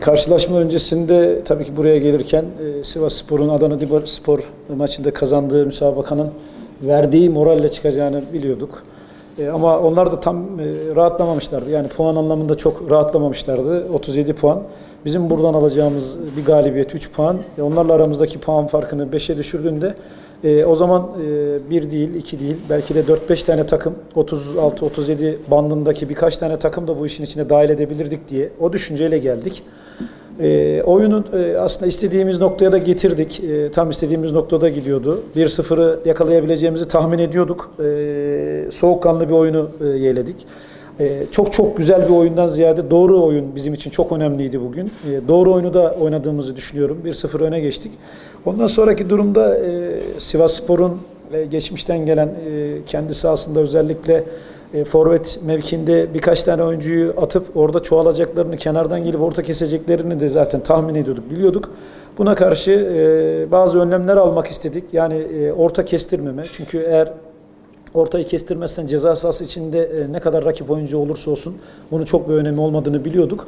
karşılaşma öncesinde tabii ki buraya gelirken e, Sivas Spor'un Adana Demirspor maçında kazandığı müsabakanın verdiği moralle çıkacağını biliyorduk. E, ama onlar da tam e, rahatlamamışlardı. Yani puan anlamında çok rahatlamamışlardı. 37 puan. Bizim buradan alacağımız bir galibiyet 3 puan. Onlarla aramızdaki puan farkını 5'e düşürdüğünde e, o zaman e, bir değil, iki değil, belki de 4-5 tane takım, 36-37 bandındaki birkaç tane takım da bu işin içine dahil edebilirdik diye o düşünceyle geldik. E, oyunun e, aslında istediğimiz noktaya da getirdik. E, tam istediğimiz noktada gidiyordu. 1-0'ı yakalayabileceğimizi tahmin ediyorduk. E, soğukkanlı bir oyunu e, yeğledik. E, çok çok güzel bir oyundan ziyade doğru oyun bizim için çok önemliydi bugün. E, doğru oyunu da oynadığımızı düşünüyorum. 1-0 öne geçtik. Ondan sonraki durumda e, Sivas Spor'un e, geçmişten gelen e, kendi sahasında özellikle e, forvet mevkinde birkaç tane oyuncuyu atıp orada çoğalacaklarını, kenardan gelip orta keseceklerini de zaten tahmin ediyorduk, biliyorduk. Buna karşı e, bazı önlemler almak istedik. Yani e, orta kestirmeme. Çünkü eğer ortayı kestirmezsen ceza sahası içinde e, ne kadar rakip oyuncu olursa olsun bunun çok bir önemi olmadığını biliyorduk.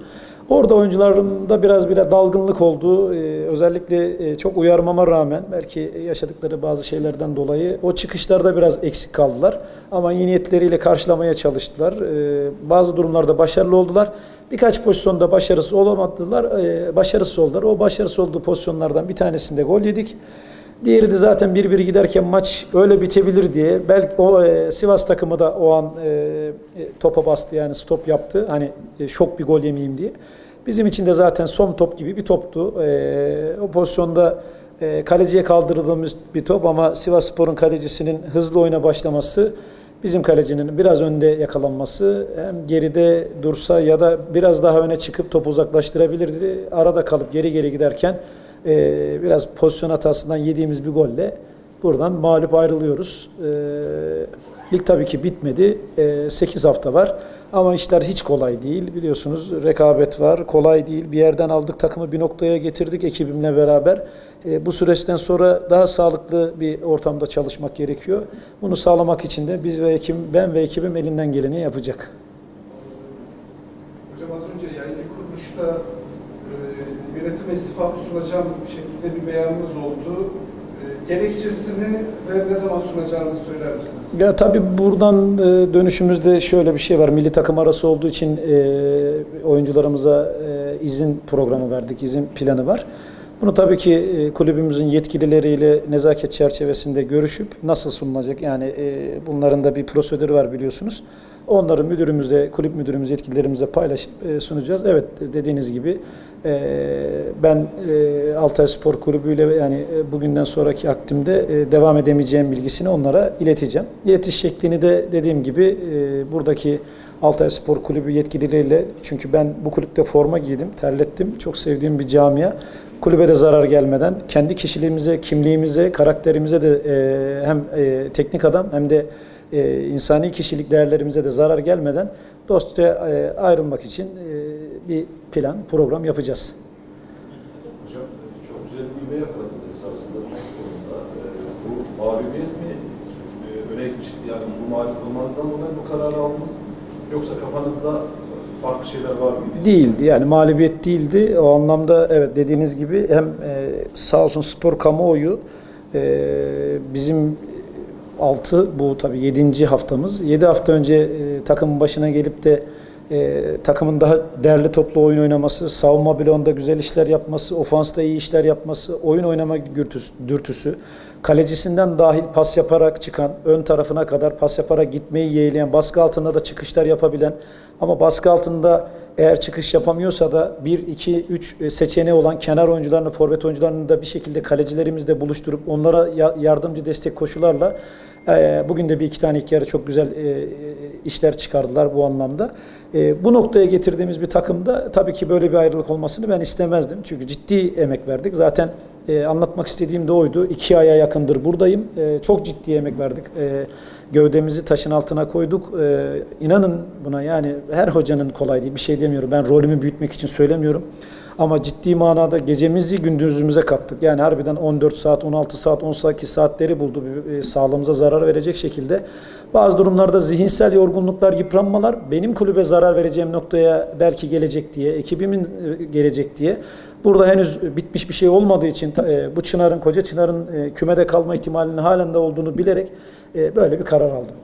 Orada oyuncuların da biraz bile dalgınlık oldu. Ee, özellikle e, çok uyarmama rağmen belki yaşadıkları bazı şeylerden dolayı o çıkışlarda biraz eksik kaldılar. Ama iyi niyetleriyle karşılamaya çalıştılar. Ee, bazı durumlarda başarılı oldular. Birkaç pozisyonda başarısız olamadılar, e, başarısız oldular. O başarısız olduğu pozisyonlardan bir tanesinde gol yedik. Diğeri de zaten 1-1 giderken maç öyle bitebilir diye belki o e, Sivas takımı da o an e, e, topa bastı yani stop yaptı. Hani e, şok bir gol yemeyeyim diye. Bizim için de zaten son top gibi bir toptu. E, o pozisyonda e, kaleciye kaldırdığımız bir top ama Sivas Spor'un kalecisinin hızlı oyuna başlaması bizim kalecinin biraz önde yakalanması hem geride dursa ya da biraz daha öne çıkıp topu uzaklaştırabilirdi. Arada kalıp geri geri giderken e, biraz pozisyon hatasından yediğimiz bir golle buradan mağlup ayrılıyoruz. E, lig tabii ki bitmedi. E, 8 hafta var. Ama işler hiç kolay değil. Biliyorsunuz rekabet var. Kolay değil. Bir yerden aldık takımı bir noktaya getirdik ekibimle beraber. E, bu süreçten sonra daha sağlıklı bir ortamda çalışmak gerekiyor. Bunu sağlamak için de biz ve ekibim, ben ve ekibim elinden geleni yapacak. Hocam az önce yayıncı kuruluşta e, yönetime istifamı sunacağım şeklinde bir beyanınız oldu. E, gerekçesini ve ne zaman sunacağınızı söyler misiniz? Ya tabii buradan e, dönüşümüzde şöyle bir şey var. Milli takım arası olduğu için e, oyuncularımıza e, izin programı verdik, izin planı var. Bunu tabii ki kulübümüzün yetkilileriyle nezaket çerçevesinde görüşüp nasıl sunulacak yani bunların da bir prosedürü var biliyorsunuz. Onları müdürümüzle, kulüp müdürümüz, yetkililerimize paylaşıp e, sunacağız. Evet dediğiniz gibi e, ben e, Altay Spor Kulübü ile yani bugünden sonraki aktimde devam edemeyeceğim bilgisini onlara ileteceğim. İletiş şeklini de dediğim gibi buradaki Altay Spor Kulübü yetkilileriyle çünkü ben bu kulüpte forma giydim, terlettim. Çok sevdiğim bir camia. Kulübe de zarar gelmeden kendi kişiliğimize, kimliğimize, karakterimize de hem teknik adam hem de e, insani kişilik değerlerimize de zarar gelmeden dostça e, ayrılmak için e, bir plan, program yapacağız. Hocam çok güzel bir ivme yakaladınız esasında Türk sporunda. Ee, bu mağlubiyet mi e, öne çıktı? Yani bu mağlup olmanızdan dolayı bu kararı aldınız. Yoksa kafanızda farklı şeyler var mıydı? Değildi yani mağlubiyet değildi. O anlamda evet dediğiniz gibi hem e, sağ olsun spor kamuoyu e, bizim 6 bu tabii 7. haftamız. 7 hafta önce e, takımın başına gelip de e, takımın daha değerli toplu oyun oynaması, savunma bloğunda güzel işler yapması, ofansta iyi işler yapması, oyun oynama dürtüsü, dürtüsü kalecisinden dahil pas yaparak çıkan, ön tarafına kadar pas yaparak gitmeyi yeğleyen, baskı altında da çıkışlar yapabilen ama baskı altında eğer çıkış yapamıyorsa da 1, 2, 3 seçeneği olan kenar oyuncularını, forvet oyuncularını da bir şekilde kalecilerimizle buluşturup onlara ya- yardımcı destek koşularla e, bugün de bir iki tane iki yarı çok güzel e, e, işler çıkardılar bu anlamda. Bu noktaya getirdiğimiz bir takımda tabii ki böyle bir ayrılık olmasını ben istemezdim. Çünkü ciddi emek verdik. Zaten e, anlatmak istediğim de oydu. İki aya yakındır buradayım. E, çok ciddi emek verdik. E, gövdemizi taşın altına koyduk. E, inanın buna yani her hocanın kolay değil. Bir şey demiyorum. Ben rolümü büyütmek için söylemiyorum. Ama ciddi manada gecemizi gündüzümüze kattık. Yani harbiden 14 saat, 16 saat, 18 saatleri buldu e, sağlığımıza zarar verecek şekilde. Bazı durumlarda zihinsel yorgunluklar, yıpranmalar benim kulübe zarar vereceğim noktaya belki gelecek diye, ekibimin e, gelecek diye. Burada henüz bitmiş bir şey olmadığı için e, bu Çınar'ın, koca Çınar'ın kümede kalma ihtimalinin halen de olduğunu bilerek böyle bir karar aldım.